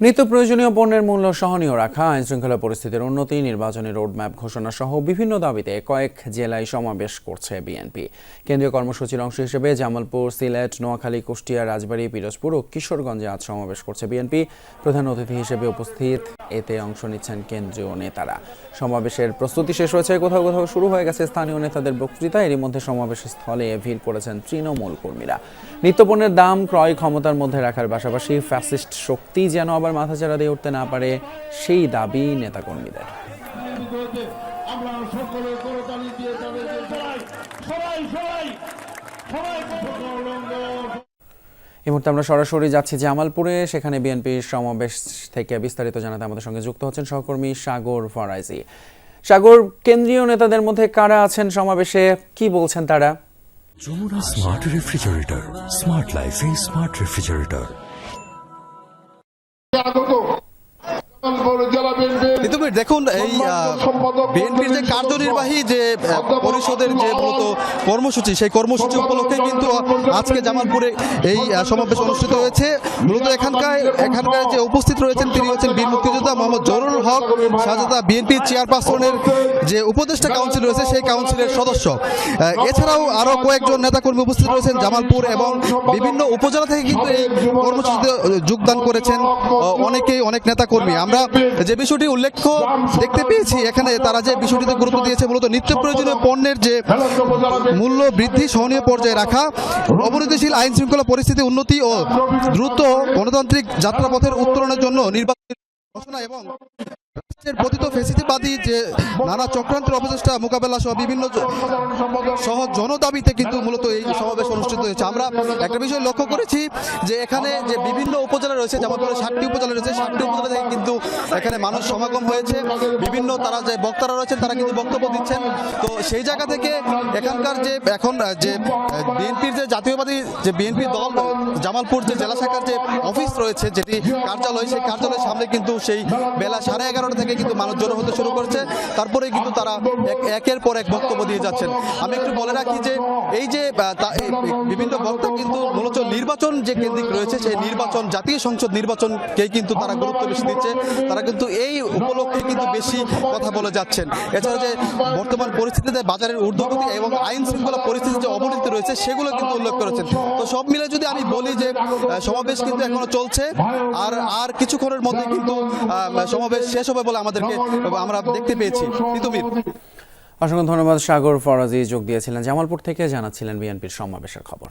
নিত্য প্রয়োজনীয় পণ্যের মূল্য সহনীয় রাখা আইন শৃঙ্খলা পরিস্থিতির উন্নতি, নির্বাচনী রোডম্যাপ ঘোষণা সহ বিভিন্ন দাবিতে কয়েক জেলায় সমাবেশ করছে বিএনপি। কেন্দ্রীয় কর্মসূচির অংশ হিসেবে জামালপুর, সিলেট, নোয়াখালী, কুষ্টিয়া, রাজবাড়ী, পিরোজপুর ও কিশোরগঞ্জে আজ সমাবেশ করছে বিএনপি। প্রধান অতিথি হিসেবে উপস্থিত এতে অংশ নিচ্ছেন কেন্দ্রীয় নেতারা। সমাবেশের প্রস্তুতি শেষ হয়েছে, কোথাও কোথাও শুরু হয়ে গেছে স্থানীয় নেতাদের বক্তৃতা। এরই মধ্যে সমাবেশ স্থলে ভিড় করেছেন তৃণমূল কর্মীরা। নিত্যপণ্যের দাম ক্রয় ক্ষমতার মধ্যে রাখার পাশাপাশি ফ্যাসিস্ট শক্তি যেন আবার মাথাচাড়া দিয়ে উঠতে না পারে সেই দাবি নেতাকর্মীদের। আমরা সকলে করতালি দিয়ে তাদেরকে সবাই সবাই সবাই সবাই সকল এই মুহূর্তে আমরা সরাসরি যাচ্ছি জামালপুরে। সেখানে বিএনপির সমাবেশ থেকে বিস্তারিত জানাতে আমাদের সঙ্গে যুক্ত হচ্ছেন সহকর্মী সাগর ফরাইজি। সাগর কেন্দ্রীয় নেতাদের মধ্যে কারা আছেন সমাবেশে? কি বলছেন তারা? যমুনা স্মার্ট রেফ্রিজারেটর স্মার্ট লাইফে স্মার্ট রেফ্রিজারেটর। Yeah. দেখুন এই বিএনপির যে কার্যনির্বাহী যে পরিষদের যে মূলত কর্মসূচি সেই কর্মসূচি উপলক্ষে কিন্তু আজকে জামালপুরে এই সমাবেশ অনুষ্ঠিত হয়েছে। মূলত এখানকার এখানকার যে উপস্থিত রয়েছেন তিনি হচ্ছেন বীর মুক্তিযোদ্ধা মোহাম্মদ জরুল হক শাহজাদা বিএনপির চেয়ারপারসনের যে উপদেষ্টা কাউন্সিল রয়েছে সেই কাউন্সিলের সদস্য। এছাড়াও আরও কয়েকজন নেতাকর্মী উপস্থিত রয়েছেন জামালপুর এবং বিভিন্ন উপজেলা থেকে কিন্তু এই কর্মসূচিতে যোগদান করেছেন অনেকেই অনেক নেতাকর্মী। আমরা যে বিষয়টি উল্লেখ্য দেখতে পেয়েছি এখানে তারা যে বিষয়টিতে গুরুত্ব দিয়েছে মূলত নিত্য প্রয়োজনীয় পণ্যের যে মূল্য বৃদ্ধি সহনীয় পর্যায়ে রাখা অবনতিশীল আইন শৃঙ্খলা পরিস্থিতি উন্নতি ও দ্রুত গণতান্ত্রিক যাত্রাপথের উত্তরণের জন্য নির্বাচন ঘোষণা এবং পতিত যে নানা চক্রান্তের অপচেষ্টা মোকাবেলা সহ বিভিন্ন সহ জনদাবিতে কিন্তু মূলত এই সমাবেশ অনুষ্ঠিত হয়েছে। আমরা একটা বিষয় লক্ষ্য করেছি যে এখানে যে বিভিন্ন উপজেলা রয়েছে, যেমন করে ষাটটি উপজেলা রয়েছে, ষাটটি উপজেলা থেকে কিন্তু এখানে মানুষ সমাগম হয়েছে। বিভিন্ন তারা যে বক্তারা রয়েছেন, তারা কিন্তু বক্তব্য দিচ্ছেন। তো সেই জায়গা থেকে এখানকার যে এখন যে বিএনপির যে জাতীয়বাদী যে বিএনপি দল, জামালপুর যে জেলা শাখার যে অফিস রয়েছে, যেটি কার্যালয়, সেই কার্যালয়ের সামনে কিন্তু সেই বেলা সাড়ে এগারোটা থেকে কিন্তু মানুষ জড়ো হতে শুরু করছে। তারপরে কিন্তু তারা একের পর এক বক্তব্য দিয়ে যাচ্ছেন। আমি একটু বলে রাখি যে, এই যে বিভিন্ন বক্তা কিন্তু মূলত নির্বাচন যে কেন্দ্রিক রয়েছে, সেই নির্বাচন, জাতীয় সংসদ নির্বাচনকেই কিন্তু তারা গুরুত্ব বেশি দিচ্ছে। তারা কিন্তু এই উপলক্ষে কিন্তু বেশি কথা বলে যাচ্ছেন। এছাড়া যে বর্তমান পরিস্থিতিতে বাজারের ঊর্ধ্বগতি এবং আইন শৃঙ্খলা পরিস্থিতির যে অবনতি রয়েছে, সেগুলো কিন্তু উল্লেখ করেছেন। তো সব মিলে যদি আমি বলি যে সমাবেশ কিন্তু এখনও চলছে। আর আর কিছুক্ষণের মধ্যে কিন্তু সমাবেশ শেষ হবে বলে আমাদেরকে আমরা দেখতে পেয়েছি। তিতুমির অসংখ্য ধন্যবাদ সাগর ফরাজি যোগ দিয়েছিলেন জামালপুর থেকে, জানাচ্ছিলেন বিএনপির সমাবেশের খবর।